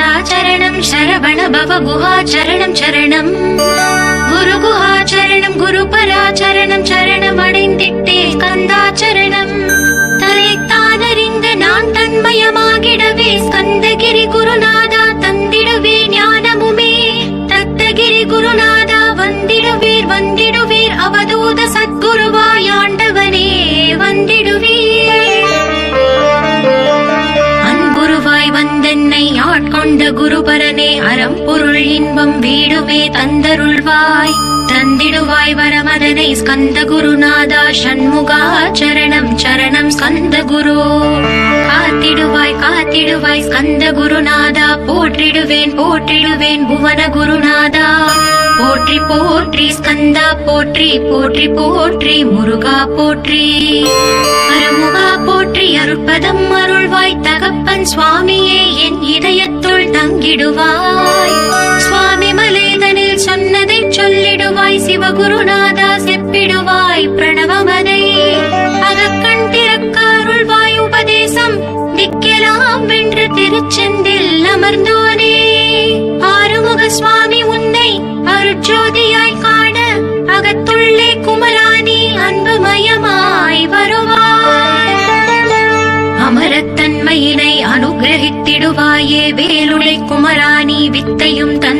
ஸ்கந்தாச்சரணம் சரவண பவ குஹாச்சரணம் சரணம் குரு குஹாச்சரணம் குரு பராச்சரணம் தந்திடுவாய் வரமதனை ஸ்கந்த குருநாதா சண்முகா சரணம் சரணம் ஸ்கந்த குரு காத்திடுவாய் காத்திடுவாய் ஸ்கந்த குருநாதா போற்றிடுவேன் போற்றிடுவேன் புவன குருநாதா போற்றி போற்றி ஸ்கந்தா போற்றி போற்றி போற்றி முருகா போற்றி அருமுகா போற்றி அருட்பதம் அருள்வாய் தகப்பன் சுவாமியே என் இதயத்துள் தங்கிடுவாய்। சுவாமி மலேதனில் சொன்னதை சொல்லிடு சொல்லிடுவாய் சிவகுருநாதா செப்பிடுவாய் பிரணவமதை. அகக்கண் திறக்க அருள்வாய் உபதேசம் திக்கெலாம் வென்று திருச்செந்தில் அமர்ந்தோனே. ஆறுமுக சுவாமி உன்னை அருட்சோதியாய் காண அகத்துள்ளே குமராணி அன்புமயமாய் வருவாய். அமரத்தன்மையினை அனுகிரகித்திடுவாயே வேலுளை குமராணி வித்தையும் தன்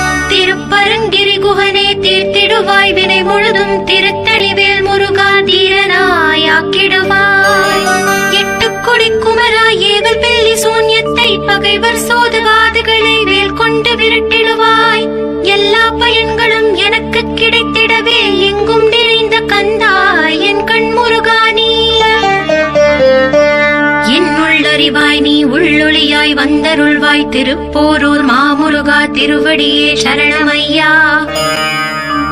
திருப்பரங்கிரி குகனே தீர்த்திடுவாய். வினை முழுதும் திருத்தணிவேல் முருகா தீரனாயாக்கிடுவாய் எட்டு கொடி குமரா ஏவல் பெல்லி சூன்யத்தை பகைவர் சோதவாதுகளை வேல் கொண்டு விரட்டிடுவாய். எல்லா பயன்களும் எனக்கு கிடைத்திடவே எங்கும் வந்தருள்வாய் திருப்போரூர் மாமுருகா திருவடியே சரணமையா.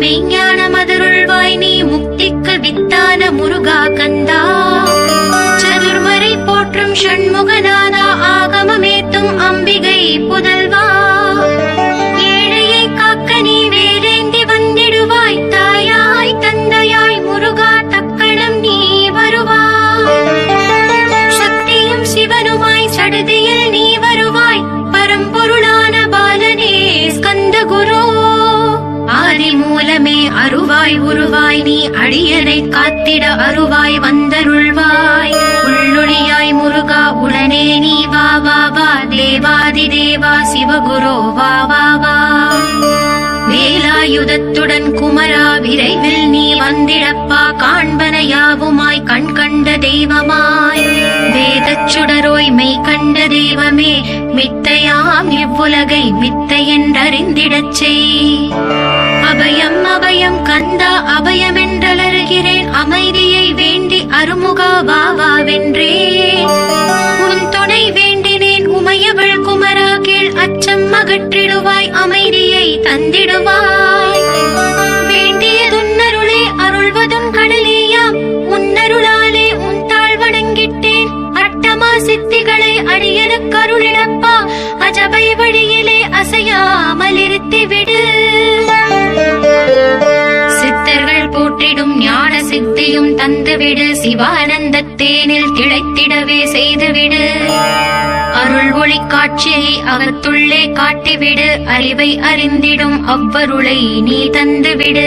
மெய்ஞான மதுருள்வாய் நீ முக்திக்கு வித்தான முருகா கந்தா. சதுர்மறை போற்றும் ஷண்முகநாதா ஆகமமேத்தும் அம்பிகை புத காத்திட அருவாய் வந்தருள்வாய். உள்ளொளியாய் முருகா உடனே நீ வா வா வா. தேவாதி தேவா சிவகுரோ வா வா வா. வேலாயுதத்துடன் குமரா விரைவில் நீ வந்திடப்பா. காண்ப யாவுமாய் கண் கண்ட தெய்வமாய் வேதச் சுடரோய் மெய் கண்ட தெய்வமே மித்தையாம் இவ்வுலகை மித்தை என்றறிந்திடச் செய். அபயம் அபயம் கந்தா அபயம் என்றலருகிறேன் அமைதியை வேண்டி அருமுகா வா வா வென்றேன் உன் துணை வேண்டினேன் உமையவள் குமரா கீழ் அச்சம் அகற்றிடுவாய் அமைதியை தந்திடுவாய். வேண்டியது அடியனுக்கு அருளிடப்பா அஜபை வழியிலே அசையாமல் இருத்தி விடு. சித்தர்கள் போற்றிடும் ஞான சித்தியும் தந்துவிடு. சிவானந்த தேனில் திளைத்திடவே செய்துவிடு. அருள் ஒளி காட்சியை அகத்துள்ளே காட்டிவிடு. அறிவை அறிந்திடும் அவ்வருளை நீ தந்துவிடு.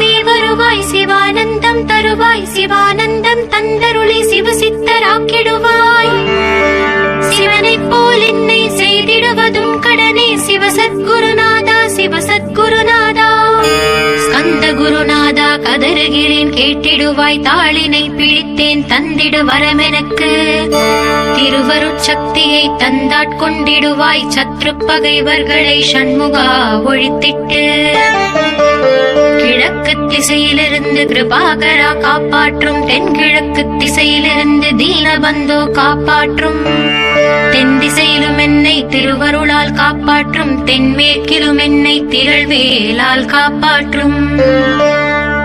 தருவாய் சிவானந்தம் தருவாய் சிவானந்தம் தந்தருளி சிவசித்தராக்கிடுவாய். சிவனைப் போல் என்னை செய்திடுவதும் கடனே சிவசத்குருநாதா சிவசத்குருநாதா. ஸ்கந்த குருநாதா கதறுகிறேன் கேட்டிடுவாய் தாளினை பிடித்தேன் தந்திடு வரமெனக்கு. திருவருட்சக்தியை தந்தாட்கொண்டிடுவாய் சத்ரு பகைவர்களை சண்முகா ஒழித்திட்டு. கிழக்கு திசையிலிருந்து கிருபாகரா காப்பாற்றும் தென்கிழக்கு திசையிலிருந்து தீனபந்தோ காப்பாற்றும். தென் திசையிலும் என்னை திருவருளால் காப்பாற்றும் தென்மேற்கிலும் என்னை திரள்வேலால் காப்பாற்றும்.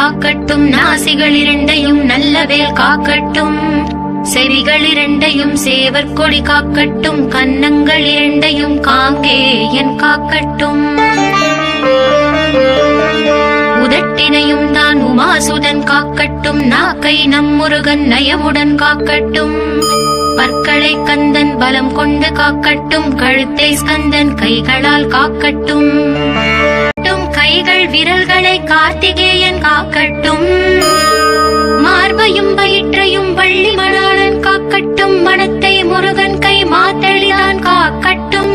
காக்கட்டும். நாசிகள் இரண்டையும் நல்லவேல் காக்கட்டும். செவிகள் இரண்டையும் சேவற்கொடி காக்கட்டும். கன்னங்கள் இரண்டையும் காங்கேயன் காக்கட்டும். உதட்டினையும் தான் உமாசுதன் காக்கட்டும். நாக்கை நம்முருகன் நயவுடன் காக்கட்டும். பற்களை கந்தன் பலம் கொண்டு காக்கட்டும். கழுத்தை ஸ்கந்தன் கைகளால் காக்கட்டும், கைகள் விரல்களை கார்த்திகேயன் காக்கட்டும். மார்பையும் வயிற்றையும் வள்ளி மணாளன் காக்கட்டும். மனத்தை முருகன் கை மாத்தளிதான் காக்கட்டும்.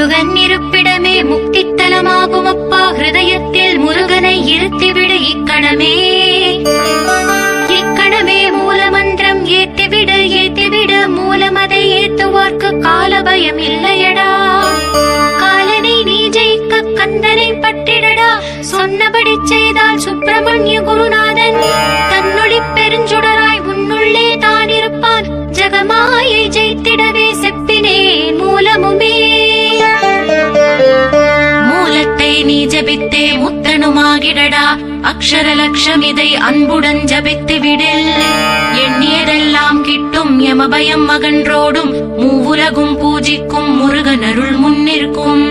முருகன் இருப்பிடமே முக்தி தலமாகும் அப்பா ஹிருதயத்தில் முருகனை இருத்திவிடு இக்கணமே. இக்கணமே மூலமந்திரம் ஏத்திவிடு ஏத்திவிடு. மூலமதை ஏத்துவார்க்கு கால பயம் இல்லையடா காலனை நீ ஜெயிக்க கந்தனை பட்டிடடா சொன்னபடி செய்தால் சுப்பிரமணிய குருநாதன் ஜபித்தே முத்தனுமாகிடடா. அக்ஷர லட்சம் இதை அன்புடன் ஜபித்து விடில் எண்ணியதெல்லாம் கிட்டும் யமபயம் மகன்றோடும் மூவுலகும் பூஜிக்கும் முருகன் அருள் முன்னிற்கும்.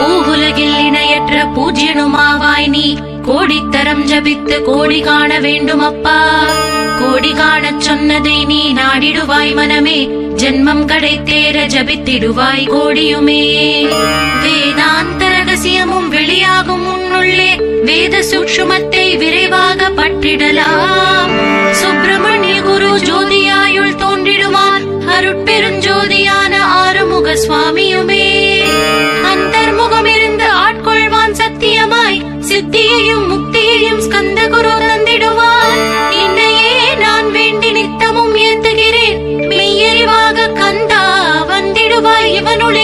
பூவுலகில் இணையற்ற பூஜ்யனுமாவாய் நீ கோடித்தரம் ஜபித்து கோடி காண வேண்டும் அப்பா கோடி காணச் சொன்னதை நீ நாடிடுவாய் மனமே. ஜென்மம் கடை தேர ஜபித்திடுவாய் கோடியுமே. வேதாந்த ரகசியமும் வெளியாகும் உன்னுள்ளே வேத சூக்ஷுமத்தை விரைவாக பற்றிடலாம். சுப்பிரமணிய குரு ஜோதியாயுள் தோன்றிடுவார். அருட்பெருஞ்சோதியான ஆறுமுக சுவாமியுமே. அந்தர்முகம் இருந்து ஆட்கொள்வான் சத்தியமாய் சித்தியையும் முக்தியையும் ஸ்கந்த குரு தந்திடுவார். என்னையே நான் வேண்டி நித்தமும் ஏத்துகிறேன். மெய்யறிவாக கந்தா வந்திடுவாய் இவனுளே.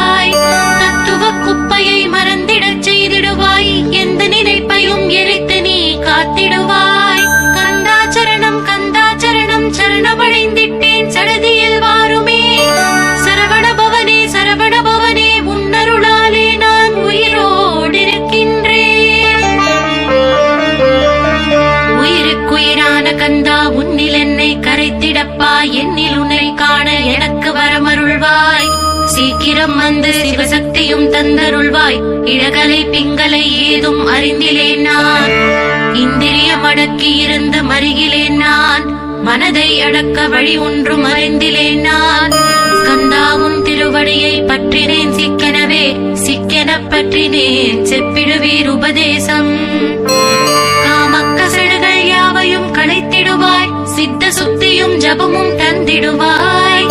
பிங்களை ஏதும் அறிந்திலேன் நான். இந்திரியம் அடக்கி இருந்து மருகிலேன் நான். மனதை அடக்க வழி ஒன்றும் அறிந்திலேன் நான். கந்தாவும் திருவடியை பற்றினேன் சிக்கெனவே சிக்கெனப் பற்றினேன் செப்பிடுவீர் உபதேசம். காமக்கசடுகள் யாவையும் களைத்திடுவாய் சித்த சுத்தியும் ஜபமும் தந்திடுவாய்.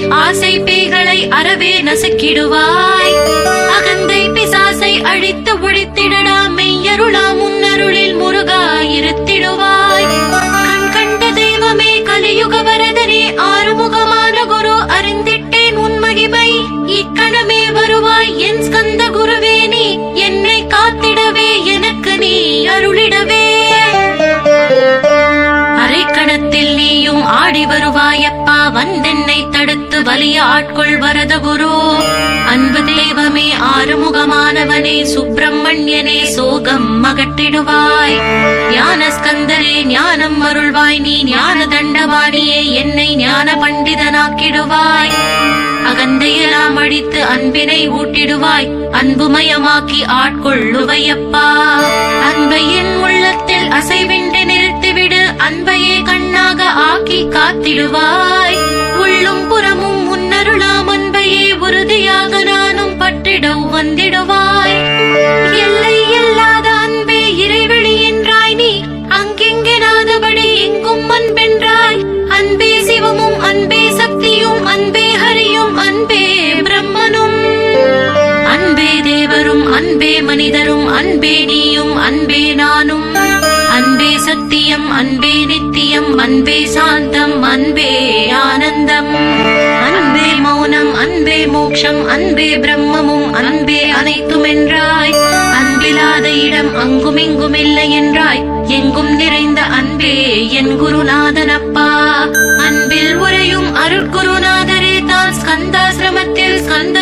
ஆசை பேய்களை அறவே நசுக்கிடுவாய். அகந்தை பிசாசை அழித்து ஒழித்திடடா மெய்யருளா முன்னருளில் முருகா இருத்திடுவாய். கண் கண்ட தெய்வமே கலியுக வரதனே ஆறுமுகமான குரு அறிந்திட்டேன் உன் மகிமை. இக்கணமே வருவாய் என் ஸ்கந்த குருவே என் வலிய ஆட்கொள் வரத குரு அன்பு தெய்வமே ஆறுமுகமானவனே சுப்பிரமணியனே சோகம் மகட்டிடுவாய் ஞான ஸ்கந்தரே ஞானம் அருள்வாய் நீ ஞான தண்டவாணியே என்னை ஞான பண்டிதனாக்கிடுவாய் அகந்தையெல்லாம் அழித்து அன்பினை ஊட்டிடுவாய் அன்புமயமாக்கி ஆட்கொள்ளுவையப்பா. அன்பையின் உள்ளத்தில் அசைவின்றி நிறுத்திவிடு அன்பையே கண்ணாக ஆக்கி காத்திடுவாய். உள்ளும் புறமும் நாம் அன்பையே உறுதியாக நானும் பற்றிடம் வந்திடுவாய். எல்லை இல்லாத அன்பே இறைவெளி என்றாய் நீ. அங்கெங்கெனாதபடி எங்கும் அன்பென்றாய். அன்பே சிவமும் அன்பே சக்தியும் அன்பே ஹரியும் அன்பே பிரம்மனும். அன்பே தேவரும் அன்பே மனிதரும் அன்பே நீயும் அன்பே நானும். அன்பே சத்தியம் அன்பே நித்தியம் அன்பே சாந்தம் அன்பே ஆனந்தம். அன்பே மௌனம் அன்பே அன்பே பிரம்மமும் அன்பே அனைத்தும் என்றாய் அன்பில்லாத இடம் அங்குமிங்கும் இல்லை என்றாய். எங்கும் நிறைந்த அன்பே என் குருநாதனப்பா. அன்பில் உரையும் அருட்குருநாதரே தான் ஸ்கந்தாசிரமத்தில் ஸ்கந்த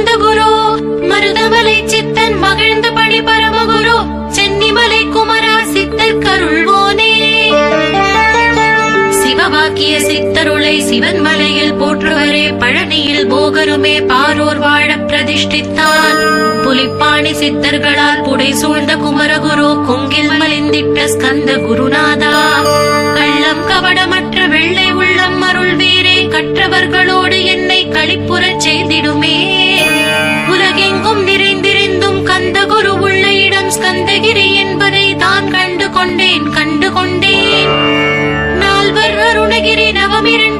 சிறந்த குரு. மருதமலை சித்தன் மகிழ்ந்த பணி பரமகுரு. சென்னிமலை குமரா சித்தர் கருள்வோனே. சிவவாக்கிய சித்தருளை சிவன் மலையில் போற்றுவரே. பழனியில் போகருமே பாரோர் வாழ பிரதிஷ்டித்தான். புலிப்பாணி சித்தர்களால் புடை சூழ்ந்த குமரகுரு. கொங்கில் மலிந்திட்ட ஸ்கந்த குருநாதா. கள்ளம் கவடமற்ற வெள்ளை உள்ளம் அருள் வீரே கற்றவர்களோடு என்னை களிப்புறச் செய்திடுமே. கொண்டேன் கண்டு கொண்டேன் நால்வர் அருணகிரி நவமிரண்டு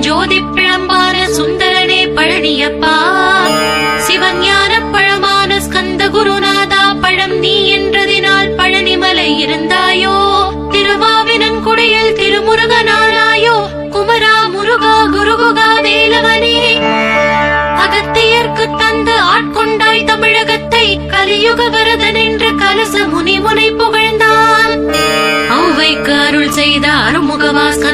என்றுணர்ந்தேன் ஜோதி பிழம்பான சுந்தரனே பழனியப்பா சிவஞான பழமான ஸ்கந்த குருநாதா பழம் நீ என்றதினால் பழனிமலை இருந்தாயோ திருவாவினன் குடியில் திருமுருகனார்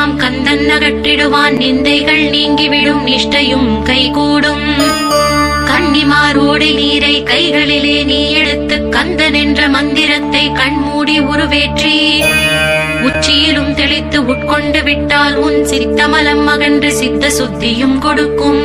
எல்லாம் கந்தன் அகற்றிடுவான். நிந்தைகள் நீங்கிவிடும் நிஷ்டையும் கைகூடும். கன்னிமார் நீரை கைகளிலே நீ எடுத்து கந்தன் என்ற மந்திரத்தை கண்மூடி உருவேற்றி உச்சியிலும் தெளித்து உட்கொண்டு விட்டால் உன் சித்தமலம் அகன்று சித்த சுத்தியும் கொடுக்கும்.